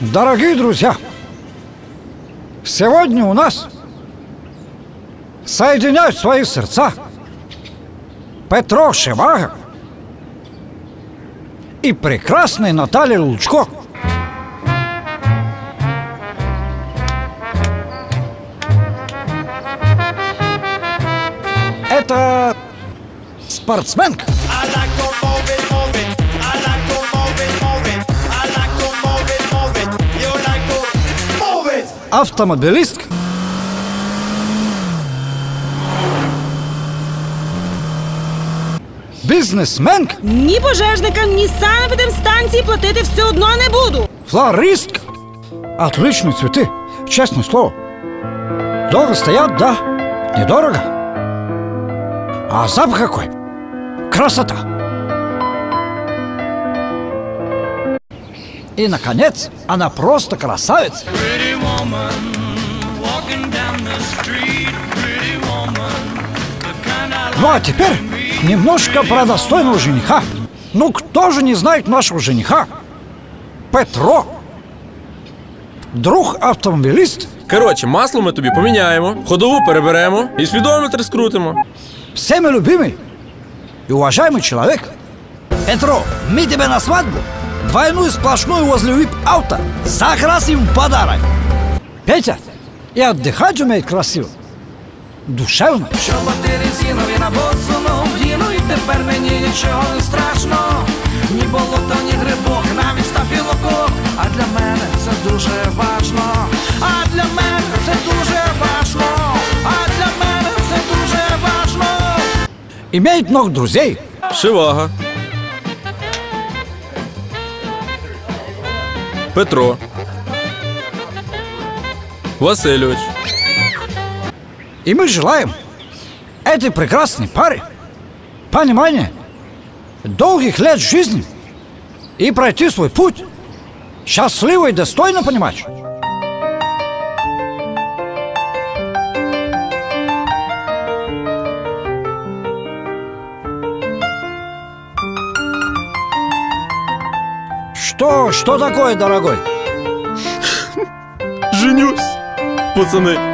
Дорогие друзья, сегодня у нас соединяют свои сердца Петро Шевага и прекрасная Наталья Лучко. Это спортсменка. move it. автомобилистка. Бизнесменка, Ні пожежникам, ні санепідемстанції платити все одно не буду. флористка. Отличные цветы, честное слово. Долго стоят, да, недорого. А запах какой? Красота. И, наконец, она просто красавица. Pretty woman, walking down the street. Pretty woman, the kind I Ну а теперь немножко про достойного жениха. Ну кто же не знает нашего жениха? Петро. Друг автомобилист. Коротше, масло ми тобі поміняємо, ходову переберемо і спідометр скрутимо. Всеми любимый и уважаемый человек. Петро, мы тебе на свадьбу двойную сплошную возле вип-аута за красивый подарок. Петя, и отдыхать умеет красиво. Душевно. Чоботи резинові на босону вдіну І тепер мені нічого не страшно Ні болото, ні грибок, навіть стафілокок А для мене це дуже важно А для мене це дуже важно А для мене це дуже важно Имеет много друзей. Шивага. Петро. Васильович. И мы желаем этой прекрасной паре понимания, долгих лет жизни и пройти свой путь счастливо и достойно, понимаешь? Что, что такое, дорогой? Женюсь. Пацани.